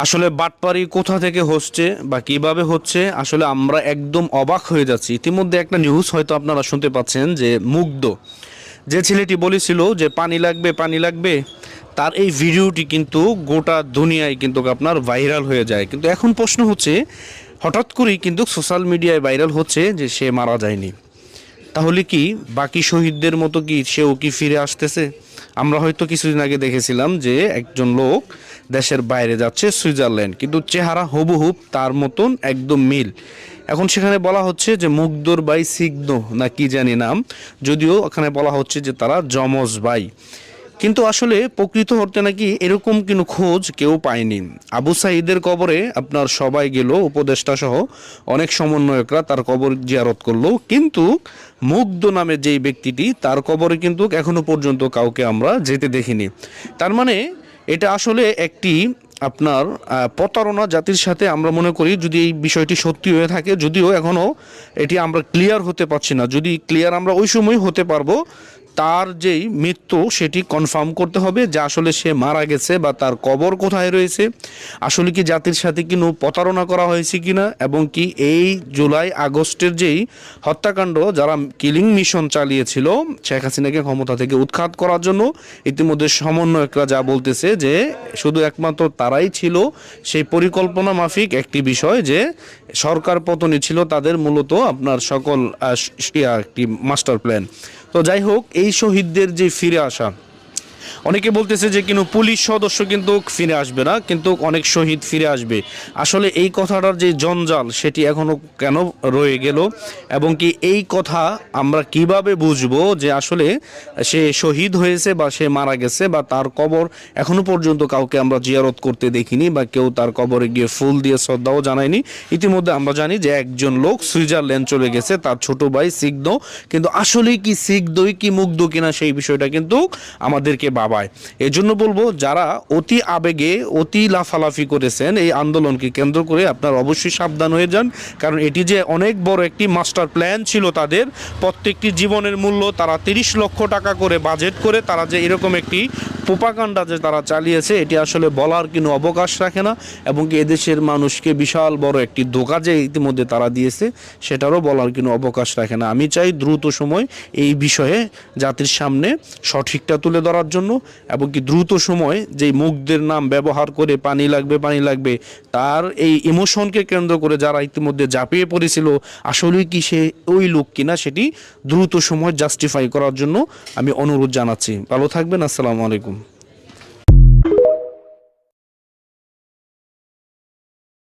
আসলে বাটপারি কোথা থেকে হচ্ছে বা কীভাবে হচ্ছে, আসলে আমরা একদম অবাক হয়ে যাচ্ছি। ইতিমধ্যে একটা নিউজ হয়তো আপনারা শুনতে পাচ্ছেন যে মুগ্ধ। যে ছেলেটি বলেছিল যে, পানি লাগবে পানি লাগবে। তার এই ভিডিওটি কিন্তু গোটা দুনিয়ায় কিন্তু আপনার ভাইরাল হয়ে যায়। কিন্তু এখন প্রশ্ন হচ্ছে, হঠাৎ করেই কিন্তু সোশ্যাল মিডিয়ায় ভাইরাল হচ্ছে যে, সে মারা যায়নি। তাহলে কি বাকি শহীদদের মতো কি সেও কি ফিরে আসতেছে? আমরা হয়তো কিছুদিন আগে দেখেছিলাম যে একজন লোক দেশের বাইরে যাচ্ছে সুইজারল্যান্ড, কিন্তু চেহারা হুবহুব তার মতন একদম মিল। এখন সেখানে বলা হচ্ছে যে মুগ্ধর বাই সিগ্ন, না কি জানি নাম, যদিও ওখানে বলা হচ্ছে যে তারা যমজ ভাই কিন্তু আসলে প্রকৃত হতে নাকি এরকম কোনো খোঁজ কেউ পায়নি। আবু সাঈদের কবরে আপনার সবাই গেল উপদেষ্টা সহ অনেক সমন্বয়করা তার কবর জিয়ারত করল। কিন্তু মুগ্ধ নামে যেই ব্যক্তিটি, তার কবরে কিন্তু এখনও পর্যন্ত কাউকে আমরা যেতে দেখিনি। তার মানে এটা আসলে একটি আপনার প্রতারণা জাতির সাথে আমরা মনে করি যদি এই বিষয়টি সত্যি হয়ে থাকে। যদিও এখনও এটি আমরা ক্লিয়ার হতে পারছি না। যদি ক্লিয়ার আমরা ওই সময় হতে পারব তার যেই মৃত্যু সেটি কনফার্ম করতে হবে যে আসলে সে মারা গেছে বা তার কবর কোথায় রয়েছে। আসলে কি জাতির সাথে কি নো প্রতারণা করা হয়েছে কিনা এবং কি এই জুলাই আগস্টের যেই হত্যাকাণ্ড যারা কিলিং মিশন চালিয়েছিল, শেখ হাসিনাকে ক্ষমতা থেকে উৎখাত করার জন্য ইতিমধ্যে সমন্বয়করা যা বলতেছে যে শুধু একমাত্র তারাই ছিল, সেই পরিকল্পনা মাফিক একটি বিষয় যে সরকার পতনই ছিল, তাদের মূলত আপনার সকল একটি মাস্টার প্ল্যান তো যাই হোক, এই শহীদদের যে ফিরে আসা অনেকে বলতেছে যে কিন্তু পুলিশ সদস্য কিন্তু ফিরে আসবে না, কিন্তু অনেক শহীদ ফিরে আসবে। আসলে এই কথাটার যে জঞ্জাল, সেটি এখনও কেন রয়ে গেল? এবং কি এই কথা আমরা কীভাবে বুঝব যে আসলে সে শহীদ হয়েছে বা সে মারা গেছে বা তার কবর এখনও পর্যন্ত কাউকে আমরা জিয়ারত করতে দেখিনি বা কেউ তার কবরে গিয়ে ফুল দিয়ে শ্রদ্ধাও জানায়নি? ইতিমধ্যে আমরা জানি যে একজন লোক সুইজারল্যান্ড চলে গেছে, তার ছোট ভাই সিগদ। কিন্তু আসলে কি সিগদই কি মুগ্ধ কিনা সেই বিষয়টা কিন্তু আমাদেরকে বাবায়। এই জন্য বলব, যারা অতি আবেগে অতি লাফালাফি করেছেন, এই আন্দোলনকে কেন্দ্র করে আপনার অবশ্যই সাবধান হয়ে যান। কারণ এটি যে অনেক বড় একটি মাস্টার প্ল্যান ছিল তাদের, প্রত্যেকটি জীবনের মূল্য তারা তিরিশ লক্ষ টাকা করে বাজেট করে তারা যে এরকম একটি পোপাকাণ্ডা যে তারা চালিয়েছে, এটি আসলে বলার কোনো অবকাশ রাখে না এবং কি এদেশের মানুষকে বিশাল বড় একটি ধোকা যে ইতিমধ্যে তারা দিয়েছে, সেটারও বলার কোনো অবকাশ রাখে না। আমি চাই দ্রুত সময় এই বিষয়ে জাতির সামনে সঠিকটা তুলে ধরার জন্য এবং কি দ্রুত সময় যেই মুখদের নাম ব্যবহার করে পানি লাগবে পানি লাগবে, তার এই ইমোশনকে কেন্দ্র করে যারা ইতিমধ্যে ঝাঁপিয়ে পড়েছিল, আসলেই কি সে ওই লোক কিনা সেটি দ্রুত সময় জাস্টিফাই করার জন্য আমি অনুরোধ জানাচ্ছি। ভালো থাকবেন, আসসালামু আলাইকুম।